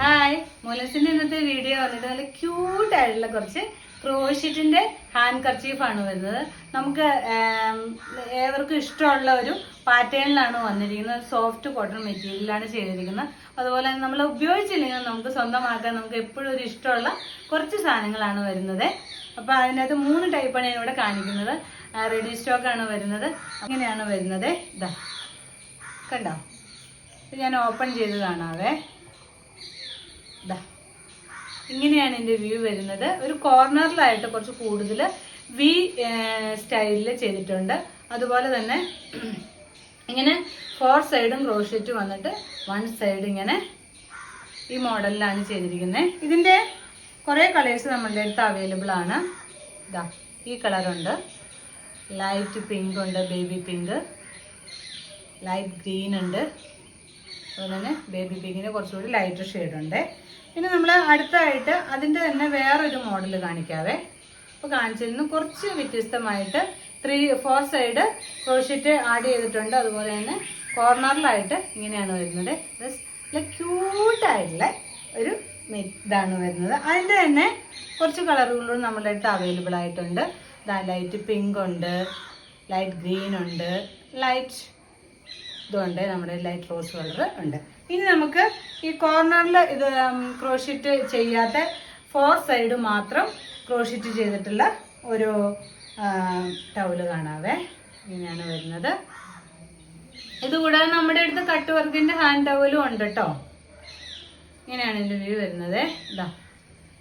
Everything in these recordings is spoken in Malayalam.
ഹായ് മുലസിന്റെ ഇന്നത്തെ വീഡിയോ വന്നിട്ട് നല്ല ക്യൂട്ട് ആയിട്ടുള്ള കുറച്ച് ക്രോഷിറ്റിന്റെ ഹാൻഡ് കർച്ചീഫാണ് വരുന്നത്. നമുക്ക് ഏവർക്കും ഇഷ്ടമുള്ള ഒരു പാറ്റേണിലാണ് വന്നിരിക്കുന്നത്. സോഫ്റ്റ് കോട്ടൺ മെറ്റീരിയലാണ് ചെയ്തിരിക്കുന്നത്. അതുപോലെ തന്നെ നമ്മൾ ഉപയോഗിച്ചില്ലെങ്കിൽ നമുക്ക് സ്വന്തമാക്കാൻ നമുക്ക് എപ്പോഴും ഒരു ഇഷ്ടമുള്ള കുറച്ച് സാധനങ്ങളാണ് വരുന്നത്. അപ്പൊ അതിനകത്ത് മൂന്ന് ടൈപ്പാണ് ഞാൻ ഇവിടെ കാണിക്കുന്നത്. റെഡി സ്റ്റോക്ക് ആണ് വരുന്നത്. അങ്ങനെയാണ് വരുന്നത്. ഇതാ. കണ്ടോ? ഞാൻ ഓപ്പൺ ചെയ്ത് കാണാവേ ഇങ്ങനെയാണ് എന്റെ വ്യൂ വരുന്നത്. ഒരു കോർണറിലായിട്ട് കുറച്ച് കൂടുതൽ വി സ്റ്റൈലിൽ ചെയ്തിട്ടുണ്ട്. അതുപോലെ തന്നെ ഇങ്ങനെ ഫോർ സൈഡും ക്രോഷറ്റ് വന്നിട്ട് വൺ സൈഡ് ഇങ്ങനെ ഈ മോഡലിലാണ് ചെയ്തിരിക്കുന്നത് ഇതിന്റെ കുറേ കളേഴ്സ് നമ്മളുടെ അടുത്ത് അവൈലബിൾ ആണ്. ഇതാ ഈ കളറുണ്ട് ലൈറ്റ് പിങ്ക് ഉണ്ട് ബേബി പിങ്ക് ലൈറ്റ് ഗ്രീൻ ഉണ്ട്. അതുപോലെ തന്നെ ബേബി പിങ്കിന് കുറച്ചുകൂടി ലൈറ്റ് ഷെയ്ഡ് പിന്നെ നമ്മൾ അടുത്തായിട്ട് അതിന്റെ തന്നെ വേറൊരു മോഡൽ കാണിക്കാവേ. അപ്പോൾ കാണിച്ചിരുന്നു കുറച്ച് വ്യത്യസ്തമായിട്ട് three four side crochet add ചെയ്തിട്ടുണ്ട്. അതുപോലെ തന്നെ കോർണറിലായിട്ട് ഇങ്ങനെയാണ് വരുന്നത്. നല്ല ക്യൂട്ടായിട്ടുള്ള ഒരു ഇതാണ് വരുന്നത്. അതിന്റെ തന്നെ കുറച്ച് കളറുകളും നമ്മുടെ അടുത്ത് അവൈലബിൾ ആയിട്ടുണ്ട്. ലൈറ്റ് പിങ്ക് ഉണ്ട് ലൈറ്റ് ഗ്രീൻ ഉണ്ട് ലൈറ്റ് ഇതുണ്ട് നമ്മുടെ ലൈറ്റ് റോസ് കളർ ഉണ്ട്. ഇനി നമുക്ക് ഈ കോർണറിൽ ഇത് ക്രോഷിറ്റ് ചെയ്യാത്ത ഫോർ സൈഡ് മാത്രം ക്രോഷിറ്റ് ചെയ്തിട്ടുള്ള ഒരു ടൗൽ കാണാവേ. ഇങ്ങനെയാണ് വരുന്നത്. ഇതുകൂടാതെ നമ്മുടെ അടുത്ത് കട്ട് വർക്കിന്റെ ഹാൻഡ് ടവലും ഉണ്ട് കേട്ടോ ഇങ്ങനെയാണ് എന്റെ വ്യൂ വരുന്നത്. ഇതാ.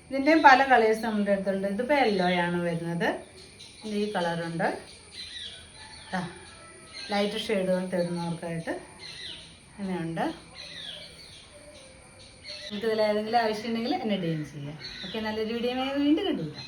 ഇതിന്റെയും പല കളേഴ്സ് നമ്മുടെ അടുത്തുണ്ട്. ഇതിപ്പോൾ യെല്ലോയാണ് വരുന്നത്. ഈ കളറുണ്ട് ഇതാ. ലൈറ്റ് ഷെയ്ഡുകൾ തരുന്നവർക്കായിട്ട് അങ്ങനെയുണ്ട്. നിങ്ങൾക്ക് ഇതിൽ ഏതെങ്കിലും ആവശ്യമുണ്ടെങ്കിൽ എന്നെ ഡീം ചെയ്യാം. ഓക്കെ നല്ലൊരു വീഡിയോ വീണ്ടും കണ്ടുപിടിക്കാം.